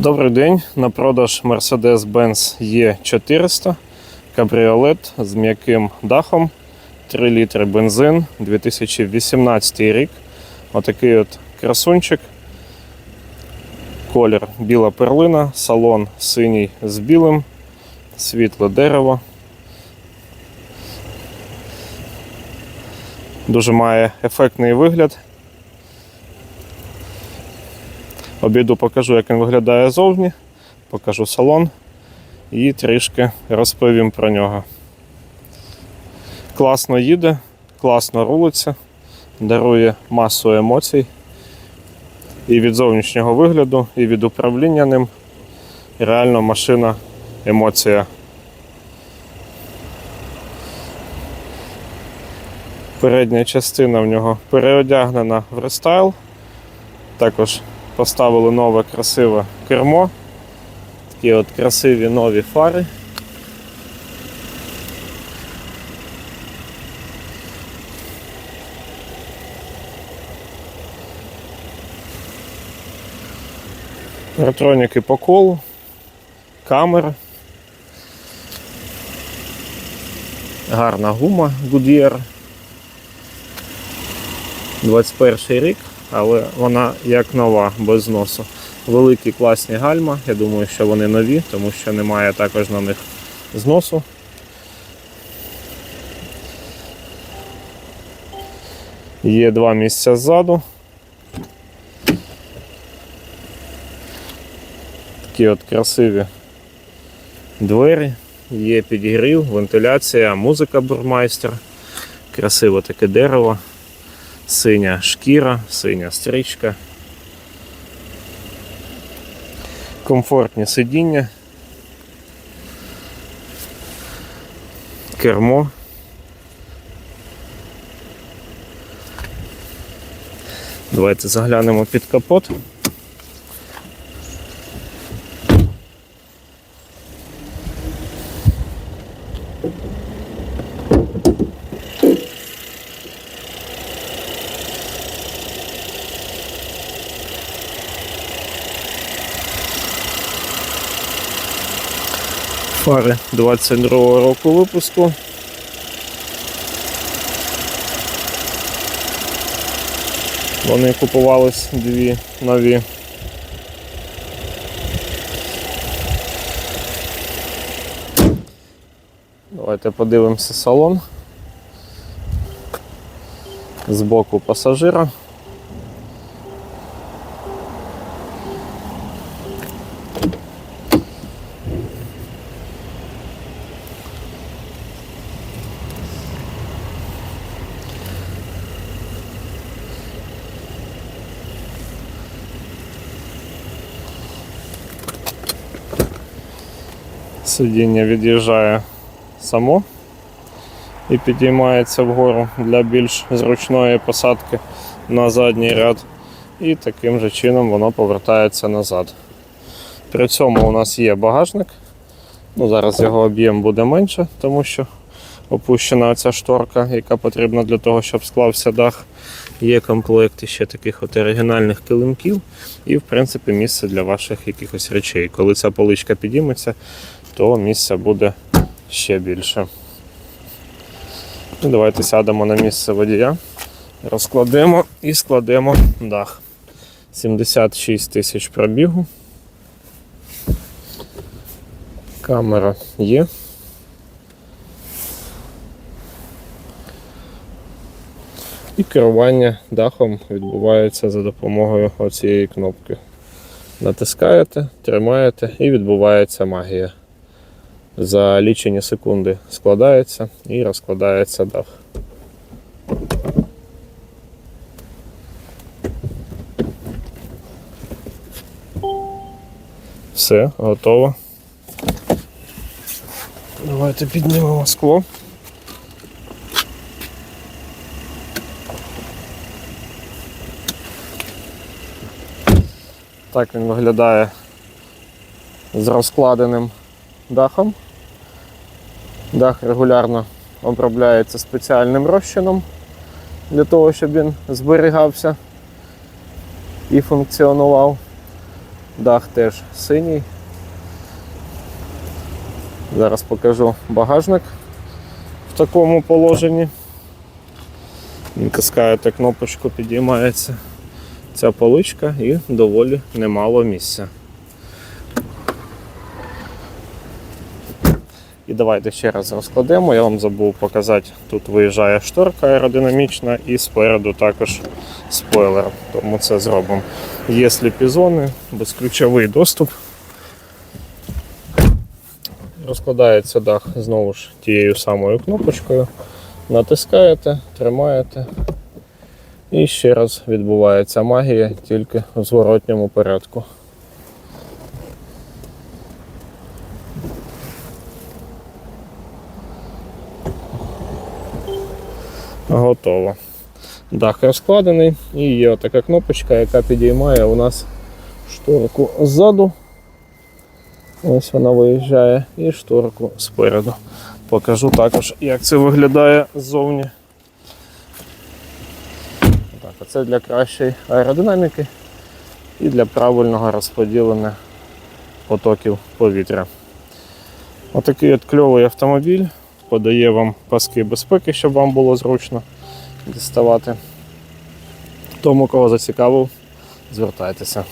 Добрий день. На продаж Mercedes-Benz E400 кабріолет з м'яким дахом, 3 літри бензин, 2018 рік. Отакий от красунчик. Колір біла перлина, салон синій з білим, світле дерево. Дуже має ефектний вигляд. Обіду покажу, як він виглядає зовні, покажу салон і трішки розповім про нього. Класно їде, класно рулиться, дарує масу емоцій і від зовнішнього вигляду, і від управління ним. Реально машина емоція. Передня частина в нього переодягнена в рестайл. Також поставили нове красиве кермо. Такі от красиві нові фари. Електроніки по колу, камера. Гарна гума Goodyear. 21 рік, але вона як нова, без зносу. Великі класні гальма. Я думаю, що вони нові, тому що немає також на них зносу. Є два місця ззаду. Такі от красиві двері, є підігрів, вентиляція, музика бурмайстер, красиве таке дерево синя шкіра, синя стрічка. Комфортні сидіння. Кермо. Давайте заглянемо під капот. Фари 22 року випуску. Вони купувались дві нові. Давайте подивимося салон. Збоку пасажира. Сидіння від'їжджає само і підіймається вгору для більш зручної посадки на задній ряд. І таким же чином воно повертається назад. При цьому у нас є багажник. Ну, Зараз його об'єм буде менше, тому що опущена ця шторка, яка потрібна для того, щоб склався дах. Є комплект ще таких от оригінальних килимків і, в принципі, місце для ваших якихось речей. Коли ця поличка підійметься, то місця буде ще більше. І давайте сядемо на місце водія, розкладемо і складемо дах. 76 тисяч пробігу. Камера є. І керування дахом відбувається за допомогою оцієї кнопки. Натискаєте, тримаєте і відбувається магія. За лічені секунди складається і розкладається дах. Все, готово. Давайте піднімемо скло. Так він виглядає з розкладеним дахом. Дах регулярно обробляється спеціальним розчином для того, щоб він зберігався і функціонував. Дах теж синій. Зараз покажу багажник в такому положенні. Натискаєте кнопочку, підіймається ця поличка і доволі немало місця. І давайте ще раз розкладемо. Я вам забув показати, тут виїжджає шторка аеродинамічна і спереду також спойлер. Тому це зробимо. Є сліпізони, безключовий доступ. Розкладається дах знову ж тією самою кнопочкою. Натискаєте, тримаєте. І ще раз відбувається магія тільки в зворотньому порядку. Готово. Дах розкладений і є така кнопочка, яка підіймає у нас шторку ззаду. Ось вона виїжджає і шторку спереду. Покажу також, як це виглядає ззовні. Так, це для кращої аеродинаміки і для правильного розподілення потоків повітря. Отакий от кльовий автомобіль подає вам паски безпеки, щоб вам було зручно діставати. Тому, кого зацікавив, звертайтеся.